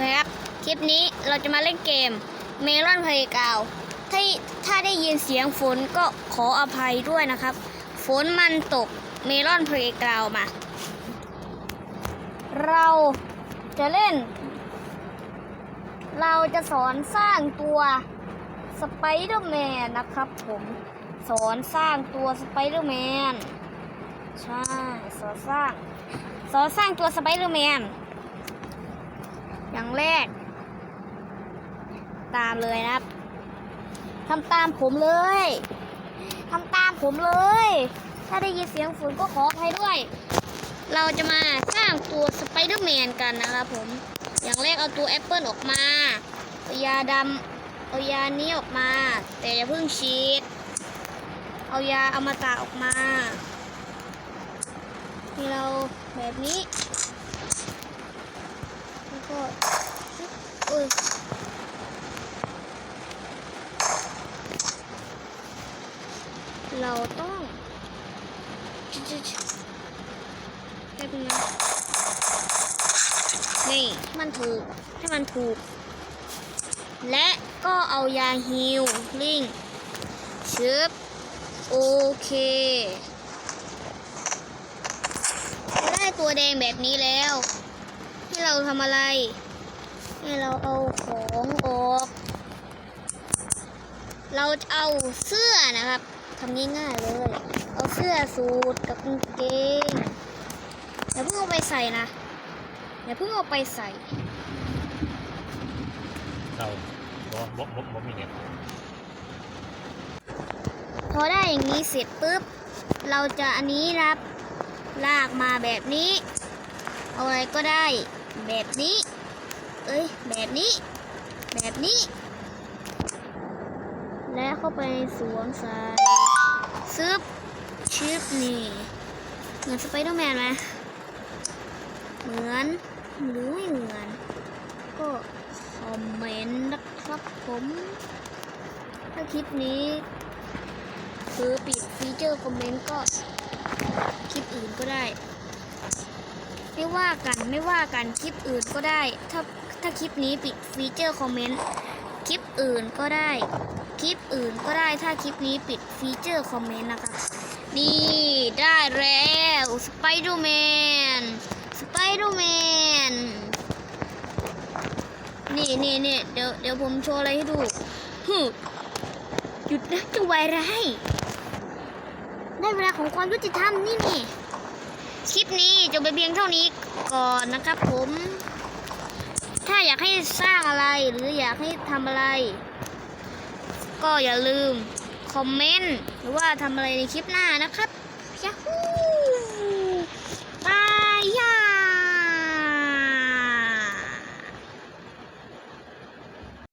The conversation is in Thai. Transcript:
สวัสดีครับ คลิปนี้เราจะมาเล่นเกม Melon Playground ถ้าถ้าได้ยินเสียงฝนก็ขออภัยด้วยนะครับ ฝนมันตก Melon Playground มา เราจะเล่น เราจะสอนสร้างตัวสไปเดอร์แมนนะครับผมสอนสร้างตัวสไปเดอร์แมนใช่สอนสร้างสอนสร้างตัวสไปเดอร์แมน งแรก ตามเลยนะครับทำตามผมเลยทำตามผมเลย ถ้าได้ยินเสียงฝนก็ขออภัยด้วย เราจะมาสร้างตัวสไปเดอร์แมนกันนะครับผม อย่างแรกเอาตัวแอปเปิลออกมาเอายาดำเอายานี้ออกมา แต่อย่าเพิ่งฉีด เอายาอมตะออกมาที่เราแบบนี้แล้วก็ อ้ยเราต้องจุดๆแป๊บนึงนะนี่ให้มันถูก ให้มันถูก และก็เอายาฮิลลิ่งชึบโอเคได้ตัวแดงแบบนี้แล้ว ให้เราทำอะไร ให้เราเอาของออก เราจะเอาเสื้อนะครับทำง่ายๆเลย เอาเสื้อสูทกับกางเกงอย่าเพิ่งเอาไปใส่นะอย่าเพิ่งเอาไปใส่เราบ่บ่บ่บ่มีเนี่ยพอได้อย่างนี้เสร็จปุ๊บ เราจะอันนี้นะครับ ลากมาแบบนี้ เอาอะไรก็ได้แบบนี้ เอ้ยแบบนี้ แบบนี้ และเข้าไปสวมใส่ซึบชิปนี่เหมือนสไปเดอร์แมนไหมเหมือนหรือไม่เหมือน ก็คอมเมนต์นะครับผม ถ้าคลิปนี้คือปิดฟีเจอร์คอมเมนต์ก็คลิปอื่นก็ได้ ไม่ว่ากันไม่ว่ากันคลิปอื่นก็ได้ถ้า ถ้าคลิปนี้ปิดฟีเจอร์คอมเมนต์คลิปอื่นก็ได้ คลิปอื่นก็ได้ถ้าคลิปนี้ปิดฟีเจอร์คอมเมนต์นะคะ นี่ได้แล้วสไปเดอร์แมนสไปเดอร์แมนนี่นี่นี่เดี๋ยวเดี๋ยวผมโชว์อะไรให้ดูฮึมหยุดนะจะวายร้ายได้เวลาของความยุติธรรมนี่นี่คลิปนี้จบไปเพียงเท่านี้ก่อนนะครับผม อยากให้สร้างอะไรหรืออยากให้ทำอะไร ก็อย่าลืม คอมเมนต์ หรือว่าทำอะไรในคลิปหน้านะครับยาฮู